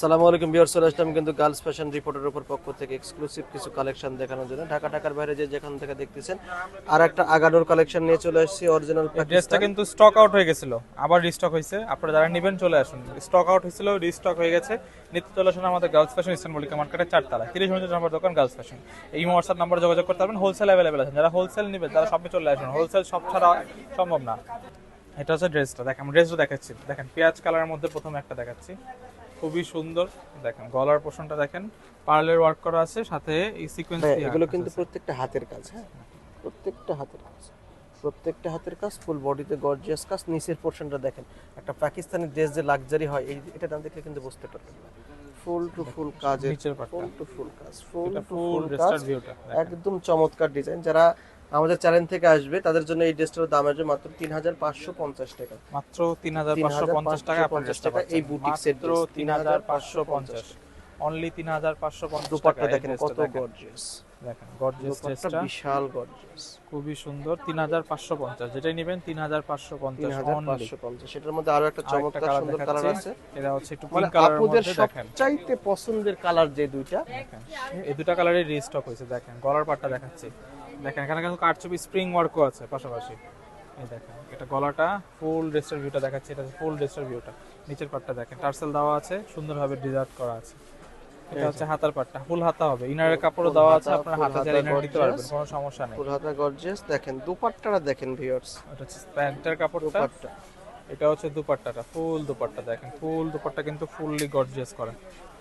সালামু আলাইকুম বিয়ার চলে আসলাম কিন্তু গার্লস ফ্যাশন রিপোর্টের উপর পক্ষ থেকে এক্সক্লুসিভ কিছু কালেকশন দেখানোর জন্য। ঢাকা ঢাকার বাইরে যে যেখান থেকে দেখতেছেন আর একটা আগানোর কালেকশন নিয়ে চলে আসছি অরিজিনাল ড্রেসটা কিন্তু স্টক আউট হয়ে গেছিল আবার রিস্টক হয়েছে। আপনারা যারা নেবেন চলে আসুন। স্টক আউট হয়েছিল রিস্টক হয়ে গেছে। নিত্য চলে আসুন আমাদের গার্লস ফ্যাশন ইস্টার্ন মল্লিকা মার্কেটের চারতলা। তিরিশ মিনিট নম্বর দোকান গার্লস ফ্যাশন। এই হোয়াটসঅ্যাপ নাম্বার যোগাযোগ করতে পারবেন হোলসেল অ্যাভেলেবেল আছেন যারা হোলসেল নেবেন তারা সবই চলে আসুন। হোলসেল সব ছাড়া সম্ভব না। এটা হচ্ছে ড্রেসটা দেখেন আমি ড্রেসটা দেখাচ্ছি। দেখেন পেঁয়াজ কালারের মধ্যে প্রথমে একটা দেখাচ্ছি। খুবই সুন্দর। দেখেন গলার পোর্শনটা দেখেন পার্লের ওয়ার্ক করা আছে সাথে এই সিকোয়েন্স এগুলো কিন্তু প্রত্যেকটা হাতের কাজ হ্যাঁ? প্রত্যেকটা হাতের কাজ প্রত্যেকটা হাতের কাজ ফুল বডিতে গর্জিয়াস কাজ নিচের পোর্শনটা দেখেন একটা পাকিস্তানি ড্রেস যে লাক্সারি হয় এই এটা দাম দেখলে কিন্তু বুঝতে পারবেন না। ফুল টু ফুল কাজের পাটটা। ফুল টু ফুল কাজ ফুল টু ফুল কাজ ভিউটা একদম চমৎকার ডিজাইন যারা আমাদের চ্যানেল থেকে আসবে তাদের জন্য এই ড্রেসটার দাম আসবে মাত্র তিন হাজার পাঁচশো পঞ্চাশ টাকা। মাত্র তিন হাজার পাঁচশো পঞ্চাশ টাকা 3550 টাকা এই set মাত্র তিন হাজার পাঁচশো পঞ্চাশ অনলি তিন হাজার পাঁচশো পঞ্চাশ টাকা দেখেন কত গর্জিয়াস দেখেন। গর্জিয়াস ড্রেসটা বিশাল গর্জিয়াস খুবই সুন্দর তিন হাজার পাঁচশো পঞ্চাশ। যেটাই নেবেন তিন হাজার পাঁচশো পঞ্চাশ পাঁচশো পঞ্চাশ। সেটার মধ্যে আরও একটা চমৎকার কালার সুন্দর কালার আছে। এটা হচ্ছে একটু মানে পিঙ্ক আপুদের মধ্যে দেখেন। সবচাইতে পছন্দের কালার যে দুইটা। এই দুটো কালারের রিস্টক হয়েছে দেখেন গলার পাটটা দেখাচ্ছি। দেখেন এখানে কিন্তু কারচুপি স্প্রিং ওয়ার্কও আছে পাশাপাশি। এই দেখেন এটা গলাটা ফুল ড্রেসের ভিউটা দেখাচ্ছে এটা ফুল ড্রেসের ভিউটা নিচের পাটটা দেখেন টার্সেল দেওয়া আছে সুন্দরভাবে ডিজার্ট করা আছে। এটা হচ্ছে হাতার পাটটা ফুল হাতা হবে। ইনারের কাপড়ও দেওয়া আছে আপনার হাতা চাইলে ইনার দিতে পারবেন কোনো সমস্যা নেই। ফুল হাতা গর্জিয়াস দেখেন দুপাট্টাটা দেখেন ভিউয়ার্স এটা হচ্ছে প্যান্টের কাপড়টা। এটা হচ্ছে দুপাট্টাটা, ফুল দুপাট্টা দেখেন। ফুল দুপাট্টা কিন্তু ফুললি গর্জিয়াস করেন।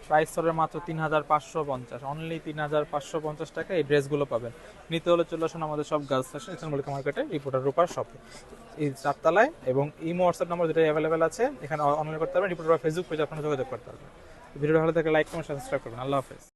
প্রাইস হবে মাত্র তিন হাজার পাঁচশো পঞ্চাশ অনলি তিন হাজার পাঁচশো পঞ্চাশ টাকা এই ড্রেসগুলো পাবেন। নিতে হলে চলে আসুন আমাদের সব গার্লস ফ্যাশন ইস্টার্ন মল্লিকা মার্কেটে রিপোর্টার রূপার শপে এই চারতলায় এবং ইমো হোয়াটসঅ্যাপ নাম্বার যেটা অ্যাভেলেবেল আছে, এখানে অনলাইন করতে পারবেন। রিপোর্টার ফেসবুক পেজে আপনারা যোগাযোগ করতে পারবেন। ভিডিওটা ভালো থেকে লাইক কমেন্ট সাবস্ক্রাইব করবেন। আল্লাহ হাফেজ।